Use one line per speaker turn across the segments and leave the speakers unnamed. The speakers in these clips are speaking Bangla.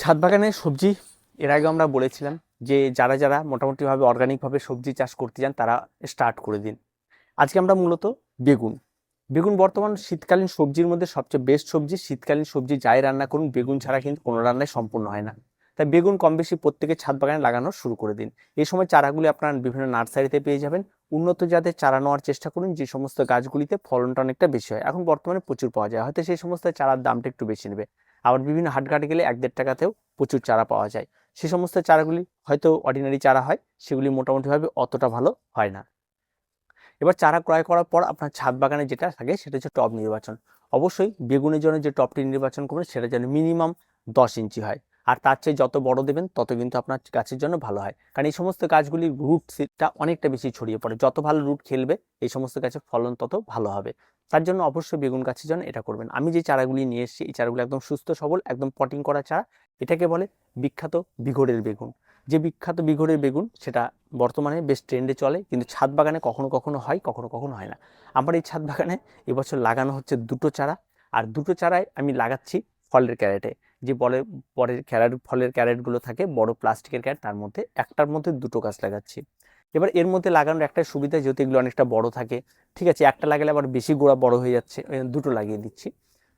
ছাদ বাগানে সবজি, এর আগে আমরা বলেছিলাম যে যারা যারা মোটামুটিভাবে অর্গানিকভাবে সবজি চাষ করতে চান তারা স্টার্ট করে দিন। আজকে আমরা মূলত বেগুন। বেগুন বর্তমান শীতকালীন সবজির মধ্যে সবচেয়ে বেস্ট সবজি, শীতকালীন সবজি যাই রান্না করুন, বেগুন ছাড়া কিন্তু কোনো রান্নায় সম্পূর্ণ হয় না। তাই বেগুন কম বেশি প্রত্যেকের ছাদ বাগানে লাগানো শুরু করে দিন। এই সময় চারাগুলি আপনার বিভিন্ন নার্সারিতে পেয়ে যাবেন। উন্নত জাতের চারা নেওয়ার চেষ্টা করুন, যে সমস্ত গাছগুলিতে ফলনটা অনেকটা বেশি হয়। এখন বর্তমানে প্রচুর পাওয়া যায়, হয়তো সেই সমস্ত চারার দামটা একটু বেশি নেবে। আবার বিভিন্ন হাটঘাটে গেলে এক দেড় টাকাতেও প্রচুর চারা পাওয়া যায়। সে সমস্ত চারাগুলি হয়তো অর্ডিনারি চারা হয়, সেগুলি মোটামুটিভাবে অতটা ভালো হয় না। এবার চারা ক্রয় করার পর আপনার ছাদ বাগানে যেটা থাকে সেটা হচ্ছে টব নির্বাচন। অবশ্যই বেগুনের জন্য যে টবটি নির্বাচন করবেন সেটা যেন মিনিমাম দশ ইঞ্চি হয়। আর তার চেয়ে যত বড় দেবেন তত কিন্তু আপনার গাছের জন্য ভালো হয়। কারণ এই সমস্ত গাছগুলির রুট সিটটা অনেকটা বেশি ছড়িয়ে পড়ে। যত ভালো রুট খেলবে এই সমস্ত গাছের ফলন তত ভালো হবে। তার জন্য অবশ্যই বেগুন গাছের জন্য এটা করবেন। আমি যে চারাগুলি নিয়ে এসেছি, এই চারাগুলো একদম সুস্থ, সবল, একদম পটিং করা চারা। এটাকে বলে বিখ্যাত বিঘড়ের বেগুন। যে বিখ্যাত বিঘড়ের বেগুন, সেটা বর্তমানে বেশ ট্রেন্ডে চলে, কিন্তু ছাদ বাগানে কখনো কখনো হয়, কখনো কখনো হয় না। আমার এই ছাদ বাগানে এবছর লাগানো হচ্ছে দুটো চারা, আর দুটো চারায় আমি লাগাচ্ছি ফলের ক্যারেটে। যে বলে, পরের ক্যারেট, ফলের ক্যারেটগুলো থাকে, বড় প্লাস্টিকের ক্যারেট, তার মধ্যে একটার মধ্যে দুটো গাছ লাগাচ্ছি। এবার এর মধ্যে লাগানোর একটা সুবিধা যেহেতু এগুলো অনেকটা বড় থাকে, ঠিক আছে? একটা লাগালে আবার বেশি গোড়া বড় হয়ে যাচ্ছে দুটো লাগিয়ে দিচ্ছি।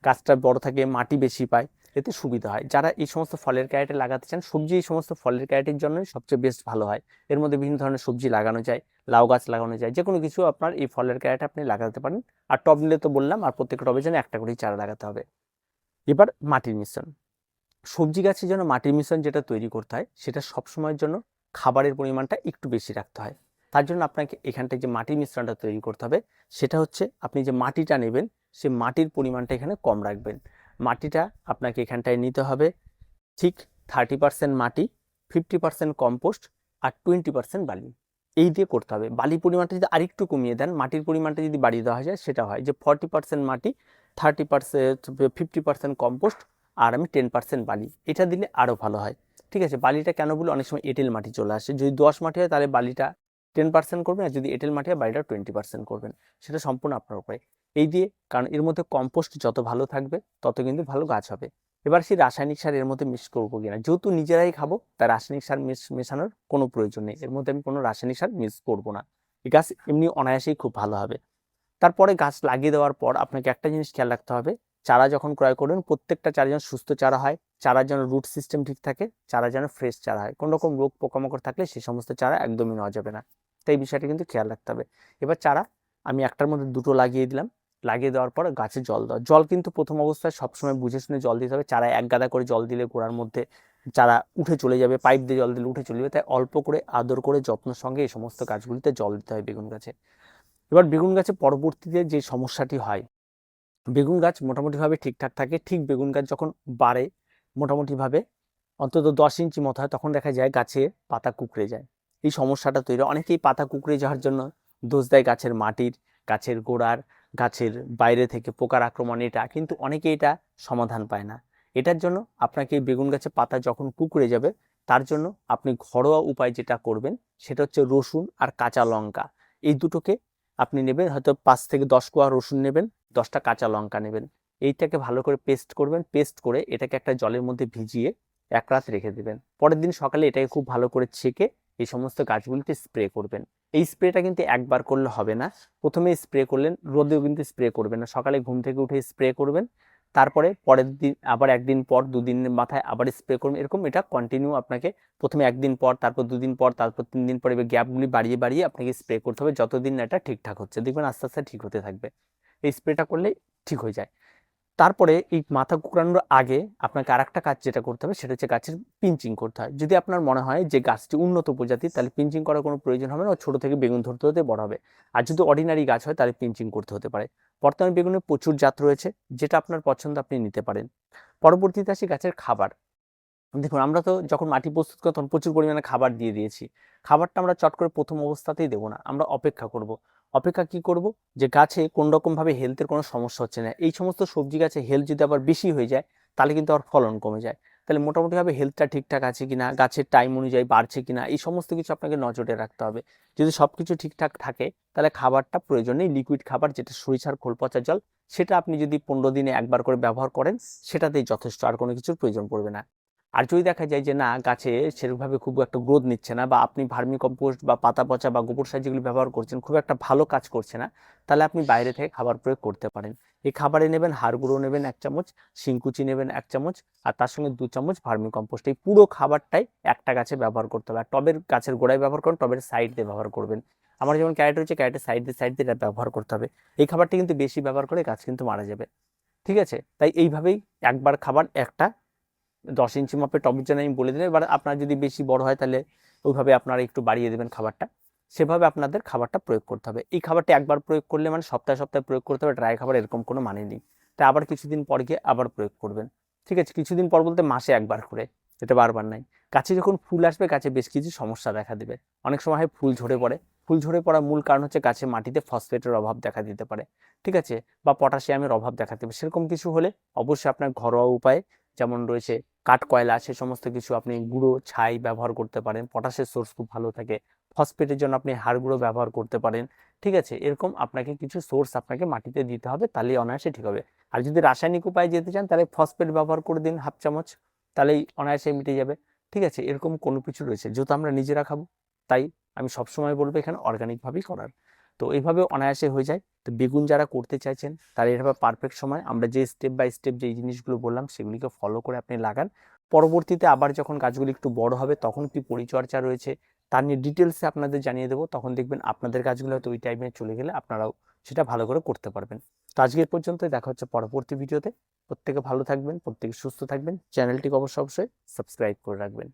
গাছটা বড় থাকে, মাটি বেশি পায়, এতে সুবিধা হয়। যারা এই সমস্ত ফলের ক্যারেটে লাগাতে চান, সবজি এই সমস্ত ফলের ক্যারেটের জন্যই সবচেয়ে বেস্ট ভালো হয়। এর মধ্যে বিভিন্ন ধরনের সবজি লাগানো যায়, লাউ গাছ লাগানো যায় যে কোনো কিছু আপনার এই ফলের ক্যারেটে আপনি লাগাতে পারেন। আর টব নিলে তো বললাম, আর প্রত্যেকটা টবের জন্য একটা করেই চারা লাগাতে হবে। এবার মাটির মিশ্রণ। সবজি গাছের জন্য মাটির মিশ্রণ যেটা তৈরি করতে হয়, সেটা সবসময়ের জন্য খাবারের পরিমাণটা একটু বেশি রাখতে হয়। তার জন্য আপনাকে এখানটায় যে মাটির মিশ্রণটা তৈরি করতে হবে, সেটা হচ্ছে আপনি যে মাটিটা নেবেন, সে মাটির পরিমাণটা এখানে কম রাখবেন। মাটিটা আপনাকে এখানটায় নিতে হবে ঠিক থার্টি পার্সেন্ট মাটি ফিফটি পার্সেন্ট কম্পোস্ট আর টোয়েন্টি পার্সেন্ট বালি। এই দিয়ে করতে হবে। বালি পরিমাণটা যদি আরেকটু কমিয়ে দেন, মাটির পরিমাণটা যদি বাড়িয়ে দেওয়া যায়, সেটা হয়। যে ফর্টি পার্সেন্ট মাটি thirty percent fifty percent compost আর আমি টেন পার্সেন্ট বালি। এটা দিলে আরও ভালো হয়। ঠিক আছে, বালিটা কেন বলে? অনেক সময় এঁটেল মাটি চলে আসে। যদি দোআঁশ মাটি হয়, তাহলে বালিটা টেন পার্সেন্ট করবেন, আর যদি এঁটেল মাটি হয় বালিটা টোয়েন্টি পার্সেন্ট করবেন। সেটা সম্পূর্ণ আপনার উপরে। এই দিয়ে, কারণ এর মধ্যে কম্পোস্ট যত ভালো থাকবে, তত কিন্তু ভালো গাছ হবে। এবার সেই রাসায়নিক সার এর মধ্যে মিক্স করব কিনা? যেহেতু নিজেরাই খাব তাই রাসায়নিক সার মিশ মেশানোর কোনো প্রয়োজন নেই। এর মধ্যে আমি কোনো রাসায়নিক সার মিক্স করব না। এই গাছ এমনি অনায়াসেই খুব ভালো হবে। তারপরে গাছ লাগিয়ে দেওয়ার পর আপনাকে একটা জিনিস খেয়াল রাখতে হবে চারা যখন ক্রয় করবেন, প্রত্যেকটা চারা যেন সুস্থ চারা হয়, চারা যেন রুট সিস্টেম ঠিক থাকে, চারা যেন ফ্রেশ চারা হয়। কোনো রকম রোগ পোকামাকড় থাকলে সেই সমস্ত চারা একদমই নেওয়া যাবে না। তাই বিষয়টা কিন্তু খেয়াল রাখতে হবে। এবার চারা আমি একটার মধ্যে দুটো লাগিয়ে দিলাম। লাগিয়ে দেওয়ার পর গাছে জল দেওয়া জল কিন্তু প্রথম অবস্থায় সবসময় বুঝে শুনে জল দিতে হবে। চারা এক গাদা করে জল দিলে গোড়ার মধ্যে চারা উঠে চলে যাবে, পাইপ দিয়ে জল দিলে উঠে চলে যাবে। তাই অল্প করে আদর করে যত্নের সঙ্গে এই সমস্ত গাছগুলিতে জল দিতে হয় বেগুন গাছে। এবার বেগুন গাছে পরবর্তীতে যে সমস্যাটি হয় বেগুন গাছ মোটামুটিভাবে ঠিকঠাক থাকে। ঠিক বেগুন গাছ যখন বাড়ে, মোটামুটিভাবে অন্তত দশ ইঞ্চি মতো হয়, তখন দেখা যায় গাছে পাতা কুকড়ে যায়। এই সমস্যাটা তৈরি। অনেকেই পাতা কুকড়ে যাওয়ার জন্য দোষ দেয় গাছের মাটির, গাছের গোড়ার, গাছের বাইরে থেকে পোকার আক্রমণ, এটা। কিন্তু অনেকে এটা সমাধান পায় না। এটার জন্য আপনাকে বেগুন গাছের পাতা যখন কুকড়ে যাবে, তার জন্য আপনি ঘরোয়া উপায় যেটা করবেন, সেটা হচ্ছে রসুন আর কাঁচা লঙ্কা। এই দুটোকে আপনি নেবেন, হয়তো পাঁচ থেকে দশ কোয়া রসুন নেবেন, দশটা কাঁচা লঙ্কা নেবেন। এইটাকে ভালো করে পেস্ট করবেন, পেস্ট করে এটাকে একটা জলের মধ্যে ভিজিয়ে এক রাত রেখে দেবেন। পরের দিন সকালে এটাকে খুব ভালো করে ছেঁকে এই সমস্ত গাছগুলিতে স্প্রে করবেন। এই স্প্রেটা কিন্তু একবার করলে হবে না। প্রথমে স্প্রে করলেন, রোদেও কিন্তু স্প্রে করবেন না। সকালে ঘুম থেকে উঠে স্প্রে করবেন তারপরে পরের দিন, আবার একদিন পর দুদিনের মাথায় আবার স্প্রে করুন। এরকম এটা কন্টিনিউ আপনাকে প্রথমে একদিন পর, তারপর দুদিন পর, তারপর তিন দিন পর এবার গ্যাপগুলি বাড়িয়ে বাড়িয়ে আপনাকে স্প্রে করতে হবে। যতদিন না এটা ঠিকঠাক হচ্ছে, দেখবেন আস্তে আস্তে ঠিক হতে থাকবে। এই স্প্রেটা করলে ঠিক হয়ে যায়। তারপরে এই মাথা কুকড়ানোর আগে আপনাকে আর একটা কাজ যেটা করতে হবে, সেটা হচ্ছে গাছের পিঞ্চিং করতে হয়। যদি আপনার মনে হয় যে গাছটি উন্নত প্রজাতির, তাহলে পিঞ্চিং করার কোনো প্রয়োজন হবে না ছোটো থেকে বেগুন ধরতে হতে বড় হবে। আর যদি অর্ডিনারি গাছ হয়, তাহলে পিঞ্চিং করতে হতে পারে। বর্তমানে বেগুনে প্রচুর জাত রয়েছে, যেটা আপনার পছন্দ আপনি নিতে পারেন। পরবর্তীতে আসি গাছের খাবার। দেখুন, আমরা তো যখন মাটি প্রস্তুত করি, তখন প্রচুর পরিমাণে খাবার দিয়ে দিয়েছি। খাবারটা আমরা চট করে প্রথম অবস্থাতেই দেবো না, আমরা অপেক্ষা করব। অপেক্ষা কি করব? যে গাছে কোন রকমভাবে হেলথের কোনো সমস্যা হচ্ছে না। এই সমস্ত সবজি গাছে হেলথ যদি আবার বেশি হয়ে যায়, তাহলে কিন্তু আবার ফলন কমে যায়। তাহলে মোটামুটিভাবে হেলথটা ঠিকঠাক আছে কিনা, গাছের টাইম অনুযায়ী বাড়ছে কিনা, এই সমস্ত কিছু আপনাকে নজরে রাখতে হবে। যদি সব কিছু ঠিকঠাক থাকে, তাহলে খাবারটা প্রয়োজন নেই লিকুইড খাবার, যেটা সরিষার খোল পচা জল, সেটা আপনি যদি পনেরো দিনে একবার করে ব্যবহার করেন, সেটাতেই যথেষ্ট, আর কোনো কিছুর প্রয়োজন পড়বে না। আর যদি দেখা যায় যে না, গাছে সেরকমভাবে খুব একটা গ্রোথ নিচ্ছে না বা আপনি ভার্মি কম্পোস্ট বা পাতা পচা বা গোবর সার যেগুলো ব্যবহার করছেন, খুব একটা ভালো কাজ করছে না, তাহলে আপনি বাইরে থেকে খাবার প্রয়োগ করতে পারেন। এই খাবারে নেবেন হাড় গুঁড়ো নেবেন এক চামচ, শিংকুচি নেবেন এক চামচ, আর তার সঙ্গে দু চামচ ভার্মি কম্পোস্ট এই পুরো খাবারটাই একটা গাছে ব্যবহার করতে হবে। আর টবের গাছের গোড়ায় ব্যবহার করুন, টবের সাইড দিয়ে ব্যবহার করবেন। আমার যেমন ক্যারেট রয়েছে ক্যারেটের সাইড দিয়ে সাইড দিয়ে এটা ব্যবহার করতে হবে। এই খাবারটি কিন্তু বেশি ব্যবহার করে গাছ কিন্তু মারা যাবে। ঠিক আছে? তাই এইভাবেই একবার খাবার, একটা দশ ইঞ্চি মাপের টবের জন্য আমি বলে দিলাম এবার আপনার যদি বেশি বড় হয় তাহলে ওইভাবে আপনারা একটু বাড়িয়ে দেবেন খাবারটা। সেভাবে আপনাদের খাবারটা প্রয়োগ করতে হবে। এই খাবারটা একবার প্রয়োগ করলে মানে সপ্তাহে সপ্তাহে প্রয়োগ করতে হবে, ড্রাই খাবার এরকম কোনো মানে নেই। তাই আবার কিছুদিন পর গিয়ে আবার প্রয়োগ করবেন। ঠিক আছে? কিছুদিন পর বলতে মাসে একবার করে, এটা বারবার নাই। গাছে যখন ফুল আসবে, গাছে বেশ কিছু সমস্যা দেখা দেবে। অনেক সময় হয় ফুল ঝরে পড়ে। ফুল ঝরে পড়ার মূল কারণ হচ্ছে গাছে মাটিতে ফসফেটের অভাব দেখা দিতে পারে। ঠিক আছে? বা পটাশিয়ামের অভাব দেখা দেবে। সেরকম কিছু হলে অবশ্যই আপনার ঘরোয়া উপায়ে যেমন রয়েছে কাঠ, কয়লা, সে সমস্ত কিছু আপনি গুঁড়ো, ছাই ব্যবহার করতে পারেন। পটাশের সোর্স খুব ভালো থাকে। ফসফেটের জন্য আপনি হাড় গুঁড়ো ব্যবহার করতে পারেন। ঠিক আছে? এরকম আপনাকে কিছু সোর্স আপনাকে মাটিতে দিতে হবে, তাহলেই অনায়াসে ঠিক হবে। আর যদি রাসায়নিক উপায়ে যেতে চান, তাহলে ফসফেট ব্যবহার করে দিন হাফ চামচ, তাহলেই অনায়াসে মিটে যাবে। ঠিক আছে? এরকম কোনো কিছু রয়েছে, যেহেতু আমরা নিজেরা খাব, তাই আমি সবসময় বলব এখানে অর্গানিকভাবেই করার। তো এইভাবে অনায়াসে হয়ে যায়। তো বেগুন যারা করতে চাইছেন, তারা এভাবে পারফেক্ট সময় আমরা যে স্টেপ বাই স্টেপ যে জিনিসগুলো বললাম, সেগুলিকে ফলো করে আপনি লাগান। পরবর্তীতে আবার যখন গাছগুলি একটু বড় হবে, তখন কি পরিচর্যা রয়েছে তার নিয়ে ডিটেলসে আপনাদের জানিয়ে দেবো। তখন দেখবেন আপনাদের গাছগুলো হয়তো ওই টাইমে চলে গেলে আপনারাও সেটা ভালো করে করতে পারবেন। তো আজকের পর্যন্তই, দেখা হচ্ছে পরবর্তী ভিডিওতে প্রত্যেকে ভালো থাকবেন, প্রত্যেকে সুস্থ থাকবেন। চ্যানেলটিকে অবশ্যই অবশ্যই সাবস্ক্রাইব করে রাখবেন।